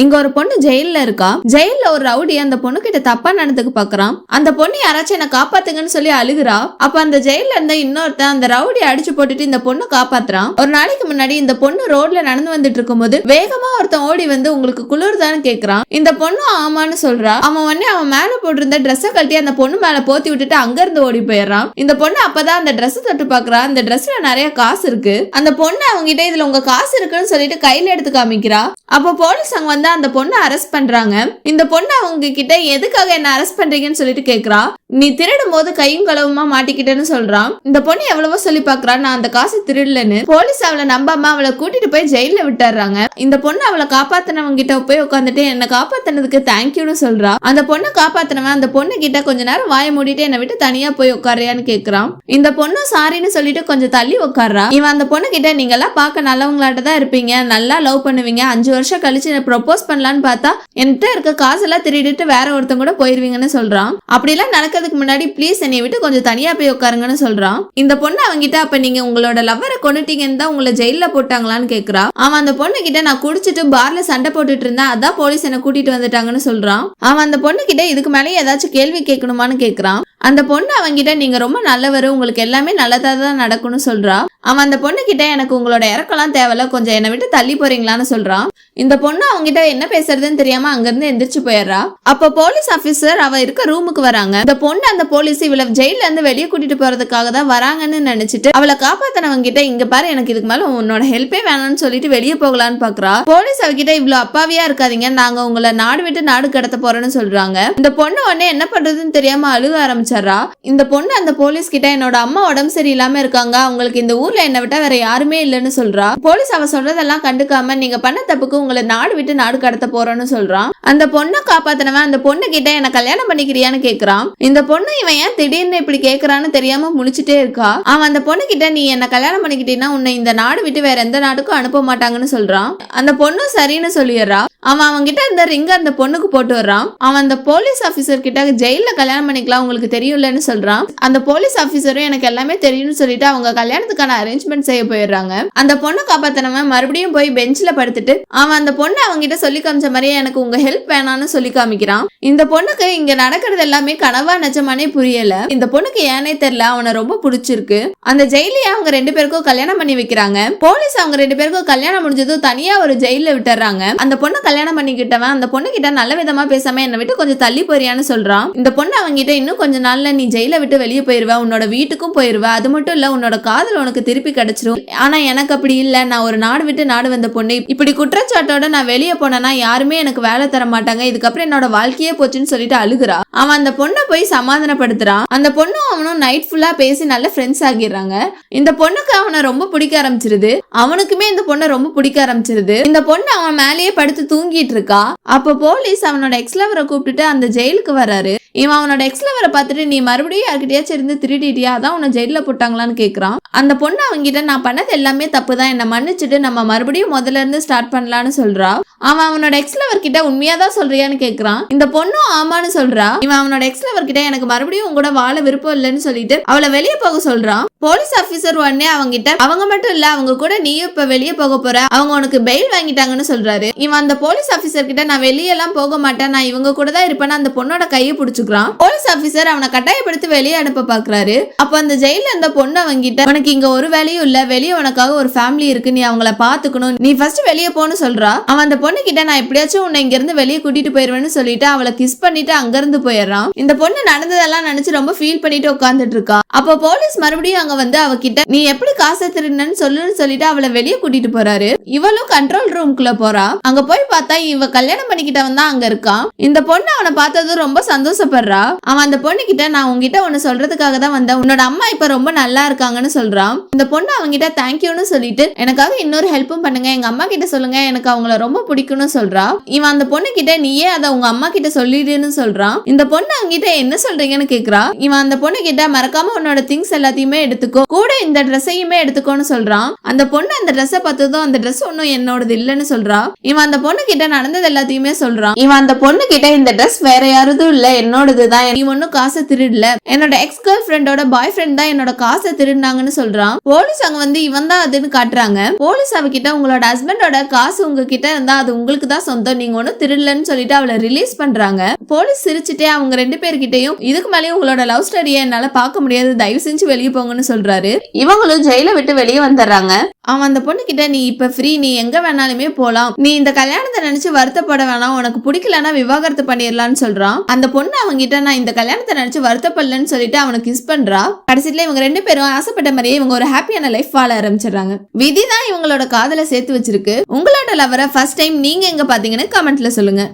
இங்க ஒரு பொண்ணு ஜெயில்ல இருக்கா? ஜெயில்ல ஒரு ரவுடி அந்த பொண்ணு கிட்ட தப்பா நடந்துக்கு பாக்குறான். அந்த பொண்ணு யாராச்சும் என்ன காப்பாத்துங்கன்னு சொல்லி அழுகுறா. அப்ப அந்த ஜெயில்ல இருந்த இன்னொருத்தன் அந்த ரவுடி அடிச்சு போட்டுட்டு இந்த பொண்ணு காப்பாத்துறான். ஒரு நாளைக்கு முன்னாடி இந்த பொண்ணு ரோட்ல நடந்து வந்துட்டு இருக்கும்போது வேகமா ஒருத்தன் ஓடி வந்து உங்களுக்கு குளிர்தான்னு கேக்குறான். இந்த பொண்ணு ஆமான்னு சொல்றா. அவன் உடனே அவன் மேல போட்டிருந்த ட்ரெஸ்ஸை கட்டி அந்த பொண்ணு மேல போத்தி விட்டுட்டு அங்க இருந்து ஓடி போயிடுறான். இந்த பொண்ணு அப்பதான் அந்த ட்ரெஸ் தொட்டு பாக்குறா. அந்த ட்ரெஸ்ல நிறைய காசு இருக்கு. அந்த பொண்ணு அவங்ககிட்ட இதுல உங்க காசு இருக்குன்னு சொல்லிட்டு கையில எடுத்து காமிக்கிறா. அப்போ போலீஸ் அங்க வந்து அந்த பொண்ணை அரெஸ்ட் பண்றாங்க. இந்த பொண்ணு அவங்க கிட்ட எதுக்காக என்ன அரெஸ்ட் பண்றீங்கன்னு சொல்லிட்டு கேக்குறா. நீ திருடும் போது கையும் களவுமா மாட்டிக்கிட்டேன்னு சொல்றான். இந்த பொண்ணு எவ்வளவோ சொல்லி பாக்குறா. நான் அந்த காசு திருடலன்னு போலீஸ் அவளை நம்பாம அவளை கூட்டிட்டு போய் ஜெயில விட்டுறாங்க. இந்த பொண்ணு அவளை காப்பாத்தினவங்க கிட்ட போய் உட்காந்துட்டு என்ன காப்பாத்தினதுக்கு தேங்க்யூன்னு சொல்றா. அந்த பொண்ணை காப்பாத்தினவன் அந்த பொண்ணு கிட்ட கொஞ்ச நேரம் வாய மூடிட்டு என்னை விட்டு தனியா போய் உட்காரியான்னு கேக்குறான். இந்த பொண்ணும் சாரின்னு சொல்லிட்டு கொஞ்சம் தள்ளி உட்கார்றா இவன் அந்த பொண்ணு கிட்ட நீங்க எல்லாம் பார்க்க நல்லவங்களாட்ட தான் இருப்பீங்க. நல்லா லவ் பண்ணுவீங்க. அஞ்சு வருஷம் கழிச்சு என்ன ப்ரொபோஸ் பண்ணலான்னு பார்த்தா என்கிட்ட இருக்க காசெல்லாம் திருடிட்டு வேற ஒருத்தங்க கூட போயிருவீங்கன்னு சொல்றான். அப்படிலாம் நடக்கிறதுக்கு முன்னாடி ப்ளீஸ் என்னை விட்டு கொஞ்சம் தனியா போய் உட்காருங்கன்னு சொல்றான். இந்த பொண்ணு அவங்கிட்ட அப்ப நீங்க உங்களோட லவ்வரை கொண்டுட்டீங்கன்னு தான் உங்களை ஜெயில போட்டாங்களான்னு கேக்குறா. அவன் அந்த பொண்ணு கிட்ட நான் குடிச்சிட்டு பார்ல சண்டை போட்டுட்டு இருந்தேன் அதான் போலீஸ் என்ன கூட்டிட்டு வந்துட்டாங்கன்னு சொல்றான். அவன் அந்த பொண்ணு கிட்ட இதுக்கு மேலே ஏதாச்சும் கேள்வி கேட்கணுமான்னு கேக்குறான். அந்த பொண்ணு அவங்கிட்ட நீங்க ரொம்ப நல்லவர் உங்களுக்கு எல்லாமே நல்லதா தான் நடக்கும்னு சொல்றா. அவன் அந்த பொண்ணுக்கிட்ட எனக்கு உங்களோட இறக்கலாம் தேவையில்ல கொஞ்சம் என்னை விட்டு தள்ளி போறீங்களான்னு சொல்றான். இந்த பொண்ணு அவங்கிட்ட என்ன பேசுறதுன்னு தெரியாம அங்கிருந்து எந்திரிச்சு போயிடுறா. அப்ப போலீஸ் ஆபீசர் அவ இருக்க ரூமுக்கு வராங்க. இந்த பொண்ணு அந்த போலீஸ் இவளை ஜெயில இருந்து வெளியே கூட்டிட்டு போறதுக்காக தான் வராங்கன்னு நினைச்சிட்டு அவளை காப்பாத்தினவங்க கிட்ட இங்க பாரு எனக்கு இதுக்கு மேல உன்னோட ஹெல்ப்பே வேணாம்னு சொல்லிட்டு வெளியே போகலான்னு பாக்குறா. போலீஸ் அவகிட்ட இவ்வளவு அப்பாவியா இருக்காதீங்க நாங்க உங்களை நாடு விட்டு நாடு கடத்த போறோம்னு சொல்றாங்க. இந்த பொண்ணு உடனே என்ன பண்றதுன்னு தெரியாம அழுக ஆரம்பிச்சிடுறா. இந்த பொண்ணு அந்த போலீஸ் கிட்ட என்னோட அம்மா உடம்பு சரியில்லாம இருக்காங்க அவங்களுக்கு இந்த ஊர்ல என்ன விட்டா வேற யாருமே இல்லைன்னு சொல்றா. போலீஸ் அவ சொல்றதெல்லாம் கண்டுக்காம நீங்க பண்ண தப்புக்கு உங்களை நாடு விட்டு நாடு கடத்த போறோம்னு சொல்றான் அந்த பொண்ணை காப்பாத்தினவன் அந்த பொண்ணு கிட்ட என்ன கல்யாணம் பண்ணிக்கிறியான்னு கேக்குறான். இந்த பொண்ணு இவன் ஏன் திடீர்னு இப்படி கேக்குறான்னு தெரியாம முழிச்சிட்டே இருக்கா? அவன் அந்த பொண்ணு கிட்ட நீ என்ன கல்யாணம் பண்ணிக்கிட்டீங்கன்னா உன்னை இந்த நாடு விட்டு வேற எந்த நாட்டுக்கும் அனுப்ப மாட்டாங்கன்னு சொல்றான். அந்த பொண்ணும் சரின்னு சொல்லிடுறா. அவன் அவன்கிட்ட இந்த ரிங்க அந்த பொண்ணுக்கு போட்டு வர்றான். அவன் அந்த போலீஸ் ஆஃபீஸர் கிட்ட ஜெயில கல்யாணம் பண்ணிக்கலாம் உங்களுக்கு தெரியும்லன்னு சொல்றான். அந்த போலீஸ் ஆஃபீஸரும் எனக்கு எல்லாமே தெரியும்னு சொல்லிட்டு அவங்க கல்யாணத்துக்கான அரேஞ்ச்மெண்ட் செய்ய போயிடுறாங்க. அந்த பொண்ணை காப்பாத்தினவன் மறுபடியும் போய் பெஞ்ச்ல படுத்துட்டு அவன் அந்த பொண்ணு அவன்கிட்ட சொல்லி காமிச்ச மாதிரியே எனக்கு உங்க ஹெல்ப் வேணாம்னு சொல்லி காமிக்கிறான். இந்த பொண்ணுக்கு இங்க நடக்கிறது எல்லாமே கனவா நிஜமானே புரியல. இந்த பொண்ணுக்கு ஏனே தெரியல அவனை ரொம்ப பிடிச்சிருக்கு. அந்த ஜெயிலையே அவங்க ரெண்டு பேருக்கும் கல்யாணம் பண்ணி வைக்கிறாங்க. போலீஸ் அவங்க ரெண்டு பேருக்கும் கல்யாணம் முடிஞ்சதும் தனியா ஒரு ஜெயில விட்டுறாங்க. அந்த பொண்ணை கல்யாணம் பண்ணிக்கிட்டவன் அந்த பொண்ணு கிட்ட நல்ல விதமா பேசாம என்னை விட்டு கொஞ்சம் தள்ளி போறியான்னு சொல்றான். இந்த பொண்ணு அவங்கிட்ட இன்னும் கொஞ்ச நாள்ல நீ ஜெயில விட்டு வெளியே போயிருவ உன்னோட வீட்டுக்கும் போயிருவ. அது மட்டும் இல்ல உன்னோட காதல் உனக்கு திருப்பி கிடைச்சிரும். ஆனா எனக்கு அப்படி இல்ல. நான் ஒரு நாடு விட்டு நாடு வந்த பொண்ணு. இப்படி குற்றச்சாட்டோட நான் வெளியே போனேன்னா யாருமே எனக்கு வேலை தர மாட்டாங்க. இதுக்கப்புறம் என்னோட வாழ்க்கையே போச்சுன்னு சொல்லிட்டு அழுகுறா. அவன் அந்த பொண்ணை போய் சமாதானப்படுத்துறான். அந்த பொண்ணும் அவனும் நைட் ஃபுல்லா பேசி நல்ல ஃப்ரெண்ட்ஸ் ஆகிடுறாங்க. இந்த பொண்ணுக்கு அவனை ரொம்ப பிடிக்க ஆரம்பிச்சிருது. அவனுக்குமே இந்த பொண்ணை ரொம்ப பிடிக்க ஆரம்பிச்சிருது. இந்த பொண்ணு அவன் மேலேயே படுத்து தூங்கிட்டு இருக்கா அப்ப போலீஸ் அவனோட எக்ஸ்லவரை கூப்பிட்டுட்டு அந்த ஜெயிலுக்கு வராரு இவன் அவனோட எக்ஸ்லவரை பார்த்துட்டு நீ மறுபடியும் யார்கிட்டயாச்சும் இருந்து திருடிட்டியா? அதான் உன்னை ஜெயில போட்டாங்களான்னு கேக்குறான். அந்த பொண்ணு அவங்கிட்ட நான் பண்ணது எல்லாமே தப்பு தான் என்னை மன்னிச்சுட்டு நம்ம மறுபடியும் முதல்ல இருந்து ஸ்டார்ட் பண்ணலான்னு சொல்றா. அவன் அவனோட எக்ஸ்லவர் கிட்ட உண்மையா தான் சொல்றியான்னு கேக்குறான். இந்த பொண்ணும் ஆமான்னு சொல்றா. இவன் அவனோட எக்ஸ்லவர் கிட்ட எனக்கு மறுபடியும் உங்க கூட வாழ விருப்பம் இல்லைன்னு சொல்லிட்டு அவளை வெளியே போக சொல்றான். போலீஸ் ஆபீசர் உடனே அவங்கிட்ட அவங்க மட்டும் இல்ல அவங்க கூட நீயும் இப்ப வெளியே போக போற. அவங்க உனக்கு பெயில் வாங்கிட்டாங்கன்னு சொல்றாரு. இவன் அந்த போலீஸ் ஆபீசர் கிட்ட நான் வெளியெல்லாம் போக மாட்டேன். நான் இவங்க கூட தான் இருப்பேன்னு அந்த பொண்ணோட கையை பிடிச்சுக்கிறான். போலீஸ் ஆபீசர் அவனை கட்டாயப்படுத்தி வெளியே அனுப்ப பாக்குறாரு. அப்ப அந்த ஜெயில அந்த பொண்ணு அவங்கிட்ட உனக்கு இங்க ஒரு வேலையும் இல்ல வெளியே உனக்காக ஒரு ஃபேமிலி இருக்கு நீ அவங்கள பாத்துக்கணும். நீ ஃபர்ஸ்ட் வெளியே போன்னு சொல்றா. அவன் அந்த பொண்ணு கிட்ட நான் எப்படியாச்சும் உன்னை இங்க இருந்து வெளியே கூட்டிட்டு போயிருவேன்னு சொல்லிட்டு அவளை கிஸ் பண்ணிட்டு அங்க இருந்து போயிடுறான். இந்த பொண்ணு நடந்ததெல்லாம் நினைச்சு ரொம்ப ஃபீல் பண்ணிட்டு உட்காந்துட்டு இருக்கா. அப்ப போலீஸ் மறுபடியும் அங்க வந்து அவகிட்ட நீ எப்படி காசை திருடுனன்னு சொல்லுன்னு சொல்லிட்டு அவளை வெளியே கூட்டிட்டு போறாரு. இவளும் கண்ட்ரோல் ரூம்குள்ள போறா. அங்க போய் பார்த்தா இவ கல்யாணம் பண்ணிக்கிட்டவன் தான் அங்க இருக்கான் இந்த பொண்ணு அவனை பார்த்ததும் ரொம்ப சந்தோஷப்படுறா. அவன் அந்த பொண்ணு கிட்ட நான் உன்கிட்ட ஒன்னு சொல்றதுக்காக தான் வந்தேன். உன்னோட அம்மா இப்ப ரொம்ப நல்லா இருக்காங்கன்னு சொல்றான். இந்த பொண்ணு அவங்கிட்ட தேங்க்யூன்னு சொல்லிட்டு எனக்காக இன்னொரு ஹெல்ப்பும் பண்ணுங்க எங்க அம்மா கிட்ட சொல்லுங்க எனக்கு அவங்கள ரொம்ப பிடிக்கும்னு சொல்றா. இவன் அந்த பொண்ணு கிட்ட நீயே அதை உங்க அம்மா கிட்ட சொல்லிடுன்னு சொல்றான். இந்த பொண்ணு அவங்கிட்ட என்ன சொல்றீங்கன்னு கேக்குறா. இவன் அந்த பொண்ணு கிட்ட மறக்காம உன்னோட திங்ஸ் எல்லாத்தையுமே எடுத்துக்கோ. கூட இந்த ட்ரெஸ்ஸையுமே எடுத்துக்கோன்னு சொல்றான். அந்த பொண்ணு அந்த ட்ரெஸ்ஸை பார்த்ததும் அந்த ட்ரெஸ் ஒன்னும் என்னோடது இல்லைன்னு சொல்றா. இவன் அந்த பொண்ணு கிட்ட நடந்தது எல்லாத்தையுமே சொல்றான். இவன் அந்த பொண்ணு கிட்ட இந்த ட்ரெஸ் வேற யாரதும் இல்ல என்னோடது தான் நீ ஒன்னும் காசை திருடல. என்னோட எக்ஸ் கேர்ள் ஃப்ரெண்டோட பாய் ஃப்ரெண்ட் தான் என்னோட காசை திருடினாங்கன்னு சொல்றான். போலீஸ் அங்க வந்து இவன் தான் அதுன்னு காட்டுறாங்க. போலீஸ் அவகிட்ட உங்களோட ஹஸ்பண்டோட காசு உங்ககிட்ட இருந்தா அது உங்களுக்கு தான் சொந்தம். நீங்க ஒன்னும் திருடலன்னு சொல்லிட்டு அவளை ரிலீஸ் பண்றாங்க. போலீஸ் சிரிச்சுட்டே அவங்க ரெண்டு பேர்கிட்டயும் இதுக்கு மேலேயும் உங்களோட லவ் ஸ்டடியை என்னால பார்க்க முடியாது. தயவு செஞ்சு வெளியே போங்கன்னு சொல்றாரு. இவங்களும் ஜெயில விட்டு வெளியே வந்துடுறாங்க. அவன் அந்த பொண்ணுக்கிட்ட நீ இப்ப ஃப்ரீ நீ எங்க வேணாலுமே போலாம். நீ இந்த கல்யாணத்தை நினைச்சு வருத்தப்பட வேணாம். உனக்கு பிடிக்கலன்னா விவாகரத்து பண்ணிடலாம்னு சொல்றான். அந்த பொண்ணு அவங்க கிட்ட நான் இந்த கல்யாணத்தை நினைச்சு வருத்தப்படலன்னு சொல்லிட்டு அவனை கிஸ் பண்றா. கடைசியில இவங்க ரெண்டு பேரும் ஆசைப்பட்ட மாதிரியே இவங்க ஒரு ஹாப்பியான லைஃப் வாழ ஆரம்பிச்சிடுறாங்க. விதி தான் இவங்களோட காதலை சேர்த்து வச்சிருக்கு. உங்களோட லவரை ஃபர்ஸ்ட் டைம் நீங்க எங்க பாத்தீங்கன்னு கமெண்ட்ல சொல்லுங்க.